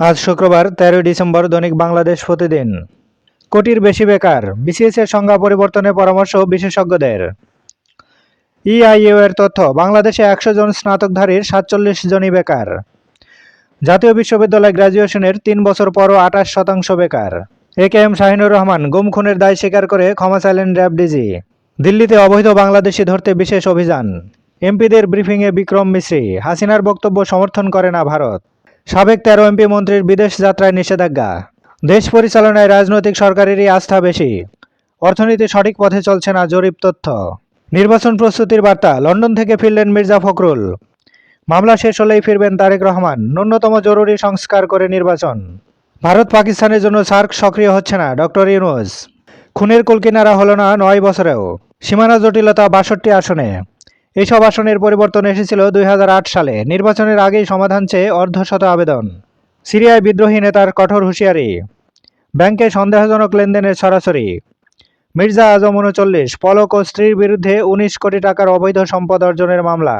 আজ শুক্রবার তেরোই ডিসেম্বর দৈনিক বাংলাদেশ প্রতিদিন। কোটির বেশি বেকার বিসিএস এর সংজ্ঞা পরিবর্তনের পরামর্শ বিশেষজ্ঞদের। ইআইইউ এর তথ্য, বাংলাদেশে একশো জন স্নাতকধারীর সাতচল্লিশ জনই বেকার। জাতীয় বিশ্ববিদ্যালয় গ্র্যাজুয়েশনের তিন বছর পরও আঠাশ শতাংশ বেকার। A K M Shahinur Rahman গুম খুনের দায় স্বীকার করে ক্ষমা চাইলেন র্যাব ডিজি। দিল্লিতে অবৈধ বাংলাদেশি ধরতে বিশেষ অভিযান। এমপিদের ব্রিফিংয়ে বিক্রম মিশ্রি। হাসিনার বক্তব্য সমর্থন করে না ভারত। সাবেক তেরো এমপি মন্ত্রীর বিদেশ যাত্রায় নিষেধাজ্ঞা। দেশ পরিচালনায় রাজনৈতিক সরকারেরই আস্থা বেশি। অর্থনীতি সঠিক পথে চলছে না জরিপ তথ্য। নির্বাচন প্রস্তুতির বার্তা, লন্ডন থেকে ফিরলেন মির্জা ফখরুল। মামলা শেষ হলেই ফিরবেন তারেক রহমান। ন্যূনতম জরুরি সংস্কার করে নির্বাচন। ভারত পাকিস্তানের জন্য সার্ক সক্রিয় হচ্ছে না, ডক্টর ইউনুস। খুনের কুলকিনারা হলো না নয় বছরেও। সীমানা জটিলতা বাষট্টি আসনে। এইসব আসনের পরিবর্তন এসেছিল দুই হাজার আট সালে। নির্বাচনের আগেই সমাধান চেয়ে অর্ধশত আবেদন। সিরিয়ায় বিদ্রোহী নেতার কঠোর হুঁশিয়ারি। ব্যাংকে সন্দেহজনক লেনদেনের সরাসরি। মির্জা আজম উনচল্লিশ, পলক ও স্ত্রীর বিরুদ্ধে উনিশ কোটি টাকার অবৈধ সম্পদ অর্জনের মামলা।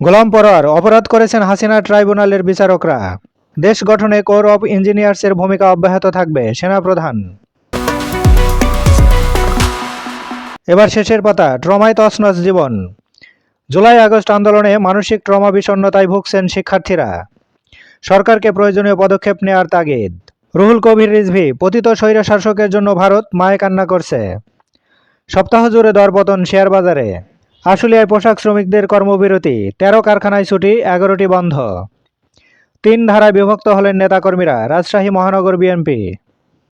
গোলাম পরোয়ার, অপরাধ করেছেন হাসিনা ট্রাইব্যুনালের বিচারকরা। দেশ গঠনে কোর অফ ইঞ্জিনিয়ার্সের ভূমিকা অব্যাহত থাকবে সেনাপ্রধান। এবার শেষের পাতা, ট্রমায় তছনছ জীবন। জুলাই আগস্ট আন্দোলনে মানসিক ট্রমা বিষণ্ণতায় ভুগছেন শিক্ষার্থীরা। সরকারকে প্রয়োজনীয় পদক্ষেপ নেওয়ার তাগিদ। রুহুল কবির রিজভি, পতিত স্বৈর শাসকের জন্য ভারত মায়ে কান্না করছে। সপ্তাহ জুড়ে দরপতন শেয়ার বাজারে। আশুলিয়ায় পোশাক শ্রমিকদের কর্মবিরতি, তেরো কারখানায় ছুটি, এগারোটি বন্ধ। তিন ধারায় বিভক্ত হলেন নেতাকর্মীরা, রাজশাহী মহানগর বিএনপি।